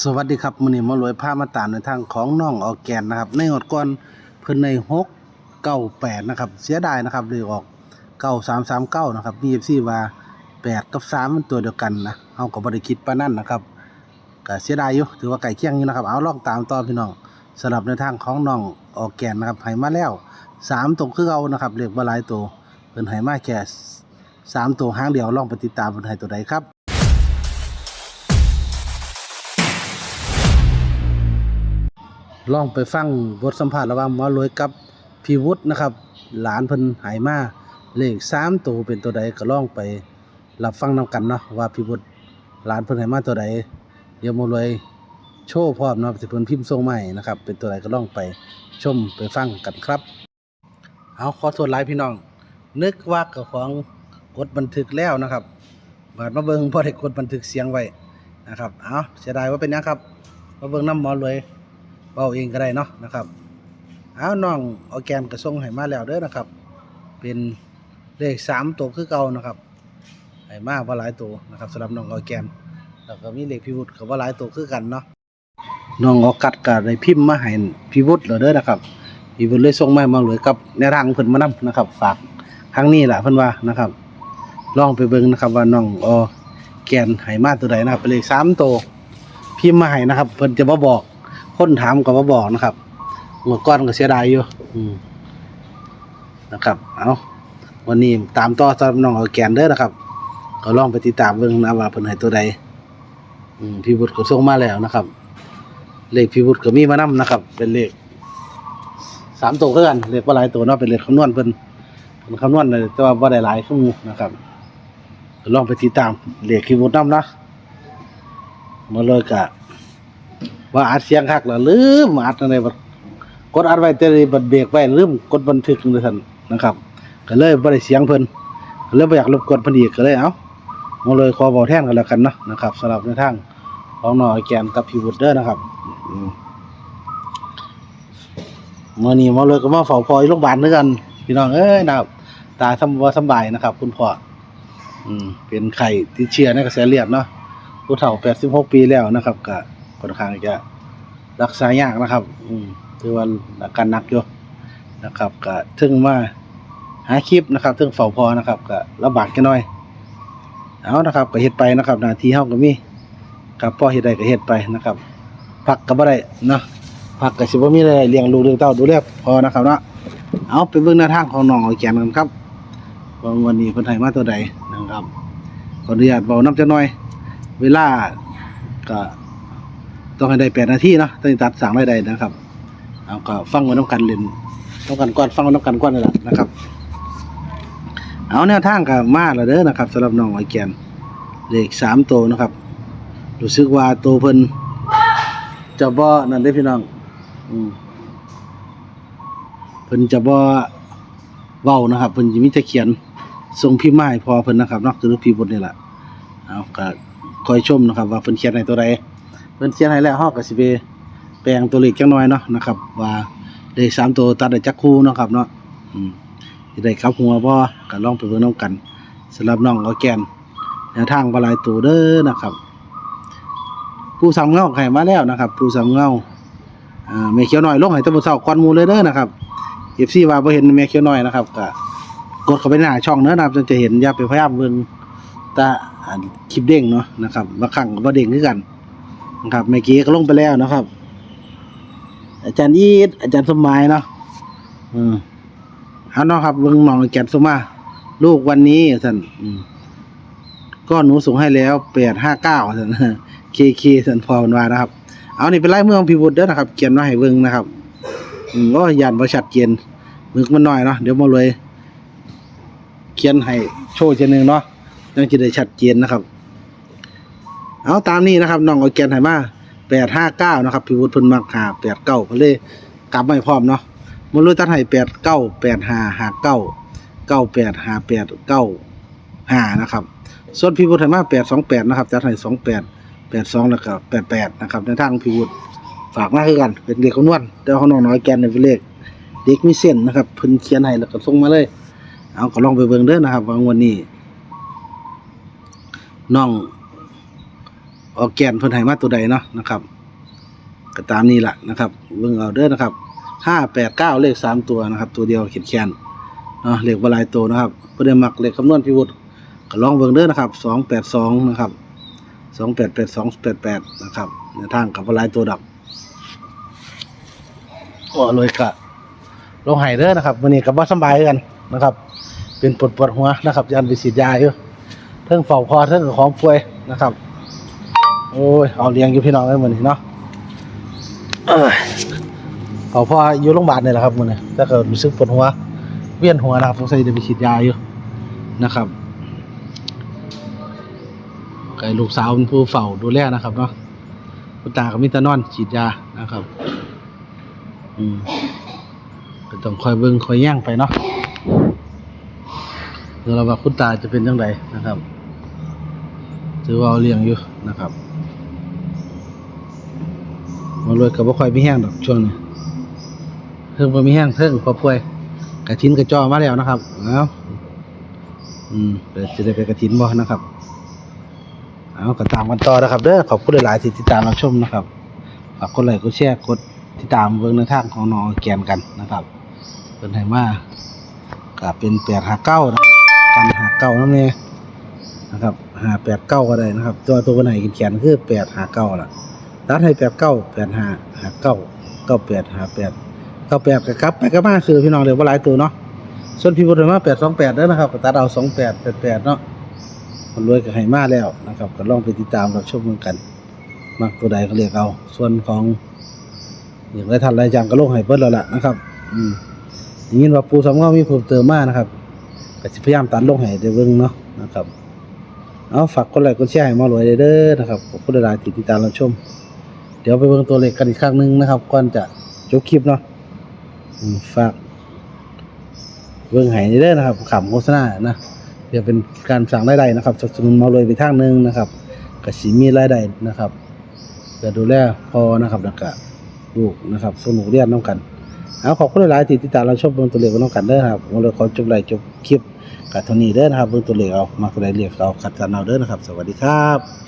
สวัสดีครับมื้อนี้มารวยพามาตามในทางของน้องออร์แกนนะครับ ในงวดก่อนเพิ่นใน6 98นะครับ เสียดายนะครับเลยออก9339นะครับ BFC ว่า8กับ3มันตัวเดียวกันนะเฮาก็บ่ได้คิดปานนั้นนะครับก็เสียดายอยู่ถือว่าใกล้เคียงอยู่นะครับ เอาลองตามต่อพี่น้องสำหรับในทางของน้องออร์แกนนะครับให้มาแล้ว3ตัวคือเอานะครับเลขบ่หลายตัวเพิ่นให้มาแค่3ตัวห้างเดียวลองไปติดตามเพิ่นให้ตัวใดครับ ลองไปฟังบทสัมภาษณ์ระหว่างหมอรวยกับพี่วุฒินะครับ หลานเพิ่นหายมาเลขสามตัวเป็นตัวใดก็ลองไปรับฟังนํกันเนาะว่าพี่วุฒิหลานเพิ่นหายมาตัวใดเดี๋ยวหมอรวยโชว์พร้อมเนาะสิเพิ่นพิมพ์ส่งให้นะครับ เป็นตัวใดก็ลองไปชมไปฟังกันครับ เอาขอโทษหลายพี่น้อง นึกว่ากับของกดบันทึกแล้วนะครับบาดมาเบิ่งบ่ได้กดบันทึกเสียงไว้นะครับ เอาเสียดายว่าเป็นยังครับ มาเบิ่งน้ำหมอรวย เบาเองก็ได้เนาะนะครับ เอาน้องออร์แกนกระส่งให้มาแล้วเด้อนะครับ เป็นเลขสามตัวคือเก่านะครับให้มาว่าหลายตัวนะครับสำหรับน้องออร์แกนแล้วก็มีเลขพิวุฒิกับว่าหลายตัวคือกันเนาะน้องออกัดก็ได้พิมพ์มาให้พิวุฒิแล้วเด้อนะครับพิวุฒิเลยส่งมามาเลยกับแนวทางเพิ่นมานํนะครับ ฝากครั้งนี้แหละเพิ่นว่านะครับ ลองไปเบิ่งนะครับว่าน้องออแกนให้มาตัวใดนะครับเป็นเลขสามตัวพิมพ์มาให้นะครับ เพิ่นจะมาบอก คนถามก็มาบอกนะครับเมื่อก่อนก็เสียดายอยู่อืมนะครับ เอาวันนี้ตามต่อสำหรับน้องเอาแกนเด้อนะครับ ก็ลองไปติดตามเบิ่งนะว่าเพิ่นให้ตัวใดอืมพี่บุตรก็ส่งมาแล้วนะครับ เลขพี่บุตรก็มีมานํนะครับ เป็นเลขสามตัวคือกันเลขบ่าหลายตัวเนาะเป็นเลขคำนวณเพิ่นเพิ่นคำนวณเลยแต่ว่าบ่ได้หลายชั่วโมงนะครับก็ลองไปติดตามเลขพี่บุตรนํนะมาเลยกะ ว่าอัดเสียงคักแล้วลืมอัดอะไรบัดกดอัดไว้แต่บัดเบรกไว้ลืมกดบันทึกเลยท่านนะครับก็เลยบ่ได้เสียงเพิ่นก็เลยบ่อยากรบกวนเพิ่นอีกก็เลยเอ้ามาเลยขอบอกแทนกันแล้วกันเนาะนะครับสำหรับในทางของน้อยแกนกับพี่วุฒิเด้อนะครับอืมมื้อนี้มาเลยก็มาเฝ้าพ่อยู่โรงพยาบาลด้วยกันพี่น้องเอ้ยนะครับ ตาสำบ่สบายนะครับ คุณพ่ออืมเป็นไข้ติดเชื้อในกระแสเลือดเนาะผู้เฒ่า86ปีแล้วนะครับก็ ค่อนข้างจะรักษายากนะครับ อืมถือว่าอาการนักอยู่นะครับก็ถึงมาหาคลิปนะครับถึงเฝ้าพอนะครับก็ลำบากกันหน่อย เอานะครับก็เฮ็ดไปนะครับนาทีเฮาก็มีครับพ่อเฮ็ดได้ก็เฮ็ดไปนะครับพักก็บ่ได้เนาะพักก็สิบ่มีอะไรเลี้ยงลูกเลี้ยงเต้าดูแลพอนะครับเนาะเอาไปเบิ่งหน้าทางของน้องเอาแกนกันครับว่าวันนี้เพิ่นให้มาตัวใดนะครับขออนุญาตเว้านำจักหน่อย เวลาก็ ต้องให้ได้แปดนาทีเนาะต้องตัดสั่งได้ใดนะครับ เอาก็ฟังไว้น้ำกันเล่นน้ำกันก่อนฟังไว้น้ำกันก่อนนี่แหละนะครับ เอาแนวทางกับมาแล้วเด้อนะครับสำหรับน้องไอแกนเลขสามโตวนะครับรู้สึกว่าโตวเพิ่นจะบ่นั่นได้อพี่น้องอืมเพิ่นจะบ่เว้านะครับเพิ่นจะมีแต่เขียนส่งพิมพ์มาให้พอเพิ่นนะครับนาะคือพี่บทนี่แหละเอาก็คอยชมนะครับ ว่าเพิ่นเขียนในตัวใด เพิ่นเขียนให้แล้วฮาก็สิไปแปลงตัวเลขจักหน่อยเนาะนะครับ ว่าเลขสามตัวตัดได้จักคู่เนาะครับเนาะอืมสิได้กลับหัวบ่ก็ลองไปเบิ่งนํกันสำหรับน้องเอาแกนแนวทางบ่หลายตัวเด้อนะครับผู้สามเงาให้มาแล้วนะครับ ผู้สามเงาอ่าแม่เขียวน้อยลงให้ตะมื้อเช้าก่อนหมูเลยเด้อนะครับ FC ว่าบ่เห็นแม่เขียวน้อยนะครับก็กดเข้าไปในหน้าช่องเด้อนะครับจนจะเห็นอย่าไปพยายามเบิ่งแตาคลิปเด้งเนาะนะครับบางครั้งก็บ่เด้งคือกัน นะครับเมื่อกี้ก็ลงไปแล้วนะครับ อาจารย์ยีดอาจารย์สมหมายเนาะอืมเอาเนาะครับเบิ่งน้องอาจารย์สมาลูกวันนี้ท่านอืมก็หนูส่งให้แล้วแปดห้าเก้าท่านเคเคท่านพอมันวานะครับ เอานี่เป็นไล่เมืองพิบูลเด้อนะครับเขียนมาให้เบิ่งนะครับอืมก็ยันบ่ชัดเจนมึกมันหน้อยเนาะเดี๋ยวมาเลยเขียนให้โชว์เจนึงเนาะยังจะได้ชัดเจนนะครับ เอาตามนี้นะครับน้องเอาแกนให้มาแปดห้าเก้านะครับพี่วุฒิเพิ่นมักหาแปดเก้าก็เลยกลับไม่พร้อมเนาะมันเลยตัดให้แปดเก้าแปดห้าห้าเก้าเก้าแปดห้าแปดเก้าห้านะครับส่วนพี่วุฒิให้มาแปดสองแปดนะครับจัดให้สองแปดแปดสองแล้วก็แปดแปดนะครับในทางพี่วุฒิฝากมาคือกันเป็นเลขคำนวณแต่ว่าของน้องน้อยแกนเนี่ยเป็นเลขเด็กมีเส้นนะครับเพิ่นเขียนให้แล้วก็ส่งมาเลย เอาก็ลองไปเบิ่งเด้อนะครับว่าวันนี้น้อง ออกแกนเพิ่นให้มาตัวใดเนาะนะครับก็ตามนี้ล่ะนะครับเบิ่งเอาเด้อนะครับห้าแปดเก้าเลขสามตัวนะครับ ตัวเดียวเขียนแคนเนาะเลขบลายตัวนะครับเพื่อได้มักเลขคำนวณพิวุฒิก็ลองเบิ่งเด้อนะครับสองแปดสองนะครับสองแปดแปดสองแปดแปดนะครับในทางกับบลายตัวดับก็เลยกะลงไห้เด้อนะครับวันนี้กับว่าสบายกันนะครับ เป็นปวดปวดหัวนะครับยันไปฉีดยาอยู่เทิงเฝ้าคอเทิงของป่วยนะครับ โอ้ยเอาเลี้ยงอยู่พี่น้องเลยมือนี้เนาะเอาพ่ออยู่โรงพยาบาลเนี่ยแหละครับมือนี้ถ้าเกิดรู้สึกปวดหัว เวียนหัวนะครับสงสัยจะไปฉีดยาอยู่นะครับไก่ลูกสาวเป็นผู้เฝ้าดูแลนะครับเนาะคุณตากับมิตรนอนฉีดยานะครับ อืมก็ต้องคอยเบิ่งคอยแย่งไปเนาะเดี๋ยวเราว่าคุณตาจะเป็นยังไงนะครับ ถือว่าเอาเลี้ยงอยู่นะครับ รวยกับบ่ค่อยมีแห้งดอกช่วงนี้เพิ่งบ่มีแห้งเพิ่งพอป่วยกระถินกระจอมาแล้วนะครับเอาอืมเดี๋ยวจะได้ไปกระถินบ่นะครับเอาก็ตามกันต่อนะครับเด้อขอบคุณหลายๆที่ติดตามรับชมนะครับฝากกดไลค์กดแชร์กดติดตามเบิ่งในทางของน้องแกนกันนะครับเพิ่นให้มาก็เป็น8 5 9นะครับกันหาเก้านำแน่นะครับหาแปดเก้าก็ได้นะครับ ตัวตัวไหนกินแขนคือแปดหาเก้าล่ะ ตัดให้แปดเก้าแปดห้าหาเก้าเก้าแปดหาแปดเก้าแปดกับกลับไปก็มาคือพี่น้องเดี๋ยวว่าหลายตัวเนาะส่วนพี่บุญมาแปดสองแปดแล้วนะครับก็ตัดเอาสองแปดแปดแปดเนาะมันรวยกับไห้มาแล้วนะครับ ก็ลองไปติดตามรับชมกันมักตัวใดก็เรียกเอา ส่วนของอย่างไรทันไรจังก็ลงให้เพิ่นแล้วล่ะนะครับ อืมอย่างนี้ว่าปูสำเงามีเพิ่มเติมมากนะครับก็พยายามตัดลงให้ได้เบิ่งเนาะนะครับ เอาฝากกดไลค์กดแชร์ให้มารวยเด้อนะครับขอบคุณหลายที่ติดตามรับชม เดี๋ยวไปเบิ่งตัวเลขกันอีกครั้งหนึ่งนะครับ ก่อนจะจบคลิปเนาะฝากเบิ่งให้เด้นะครับขำโฆษณานะเพื่อเป็นการสั่งรายได้นะครับสนับสนุนมารวยไปทางหนึงนะครับก็สิมีรายได้นะครับเพื่อดูแลพอนะครับแล้วก็ลูกนะครับสนุกเรียนน้องกันเอาขอบคุณหลายๆที่ติดตามเรับชมเบิ่งตัวเลขกันน้องกันเด้อครับหมารวยขอจบไลฟ์จบคลิปกับเท่านี้เด้อนะครับเบิ่งตัวเลขเอามาตัวใดเรียกเอาคัดกันเอาเด้อนะครับ สวัสดีครับ